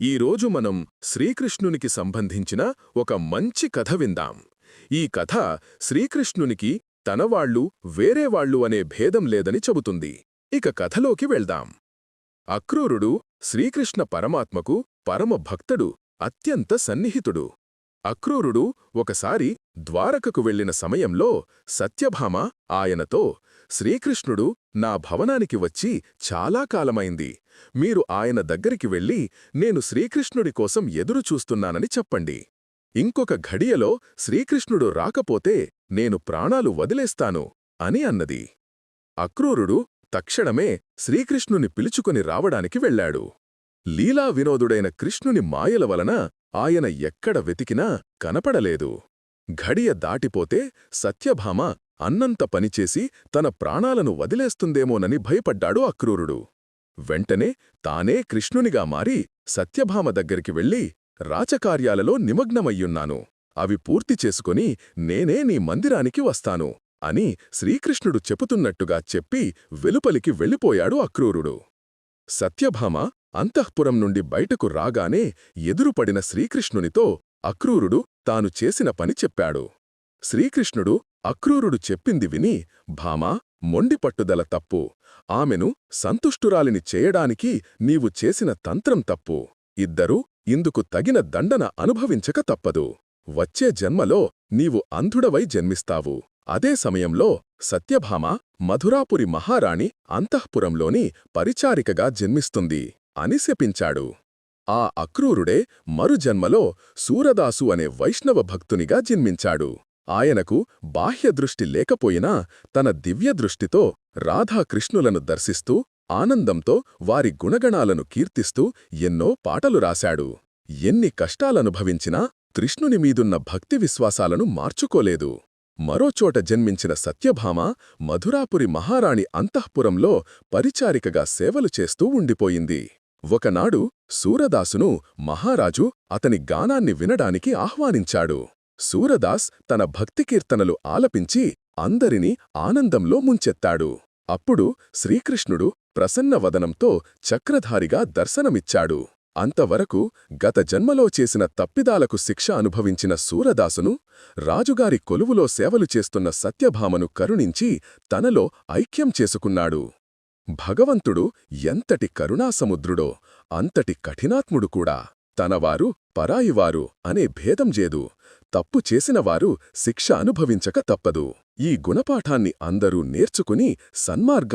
ఈరోజు మనం శ్రీకృష్ణునికి సంబంధించిన ఒక మంచి కథ విందాం. ఈ కథ శ్రీకృష్ణునికి తనవాళ్ళు వేరేవాళ్ళు అనే భేదం లేదని చెబుతుంది. ఇక కథలోకి వెళ్దాం. అక్రూరుడు శ్రీకృష్ణ పరమాత్మకు పరమభక్తుడు అత్యంత సన్నిహితుడు. అక్రూరుడు ఒకసారి ద్వారకకు వెళ్ళిన సమయంలో సత్యభామ ఆయనతో శ్రీకృష్ణుడు నా భవనానికి వచ్చి చాలా కాలమైంది. మీరు ఆయన దగ్గరికి వెళ్ళి నేను శ్రీకృష్ణుడి కోసం ఎదురు చూస్తున్నానని చెప్పండి. ఇంకొక ఘడియలో శ్రీకృష్ణుడు రాకపోతే నేను ప్రాణాలు వదిలేస్తాను అని అన్నది. అక్రూరుడు తక్షణమే శ్రీకృష్ణుని పిలుచుకొని రావడానికి వెళ్ళాడు. లీలా వినోదుడైన కృష్ణుని మాయల వలన ఆయన ఎక్కడ వెతికినా కనపడలేదు. ఘడియ దాటిపోతే సత్యభామ అన్నంత పనిచేసి తన ప్రాణాలను వదిలేస్తుందేమోనని భయపడ్డాడు అక్రూరుడు. వెంటనే తానే కృష్ణునిగా మారి సత్యభామ దగ్గరికి వెళ్ళి రాచకార్యాలలో నిమగ్నమయ్యున్నాను. అవి పూర్తి చేసుకుని నేనే నీ మందిరానికి వస్తాను అని శ్రీకృష్ణుడు చెపుతున్నట్టుగా చెప్పి వెలుపలికి వెళ్ళిపోయాడు అక్రూరుడు. సత్యభామ అంతఃపురం నుండి బయటకు రాగానే ఎదురుపడిన శ్రీకృష్ణునితో అక్రూరుడు తాను చేసిన పని చెప్పాడు. శ్రీకృష్ణుడు అక్రూరుడు చెప్పింది విని భామా మొండి పట్టుదల తప్పు. ఆమెను సంతుష్టురాలిని చేయడానికి నీవు చేసిన తంత్రం తప్పు. ఇద్దరూ ఇందుకు తగిన దండన అనుభవించక తప్పదు. వచ్చే జన్మలో నీవు అంధుడవై జన్మిస్తావు. అదే సమయంలో సత్యభామ మధురాపురి మహారాణి అంతఃపురంలోని పరిచారికగా జన్మిస్తుంది అని శపించాడు. ఆ అక్రూరుడే మరుజన్మలో సూరదాసు అనే వైష్ణవ భక్తునిగా జన్మించాడు. ఆయనకు బాహ్యదృష్టి లేకపోయినా తన దివ్యదృష్టితో రాధాకృష్ణులను దర్శిస్తూ ఆనందంతో వారి గుణగణాలను కీర్తిస్తూ ఎన్నో పాటలు రాశాడు. ఎన్ని కష్టాలనుభవించినా కృష్ణుని మీదున్న భక్తి విశ్వాసాలను మార్చుకోలేదు. మరోచోట జన్మించిన సత్యభామ మధురాపురి మహారాణి అంతఃపురంలో పరిచారికగా సేవలు చేస్తూ ఉండిపోయింది. ఒకనాడు సూరదాసును మహారాజు అతని గానాన్ని వినడానికి ఆహ్వానించాడు. సూరదాస్ తన భక్తి కీర్తనలు ఆలపించి అందరినీ ఆనందంలో ముంచెత్తాడు. అప్పుడు శ్రీకృష్ణుడు ప్రసన్నవదనంతో చక్రధారిగా దర్శనమిచ్చాడు. అంతవరకు గత జన్మలో చేసిన తప్పిదాలకు శిక్ష అనుభవించిన సూరదాసును రాజుగారి కొలువులో సేవలు చేస్తున్న సత్యభామను కరుణించి తనలో ఐక్యం చేసుకున్నాడు. భగవంతుడు ఎంతటి కరుణాసముద్రుడో అంతటి కఠినాత్ముడు కూడా. తనవారు పరాయివారు అనే భేదం జేదు తప్పు చేసినవారు శిక్ష అనుభవించక తప్పదు. ఈ గుణపాఠాన్ని అందరూ నేర్చుకుని సన్మార్గం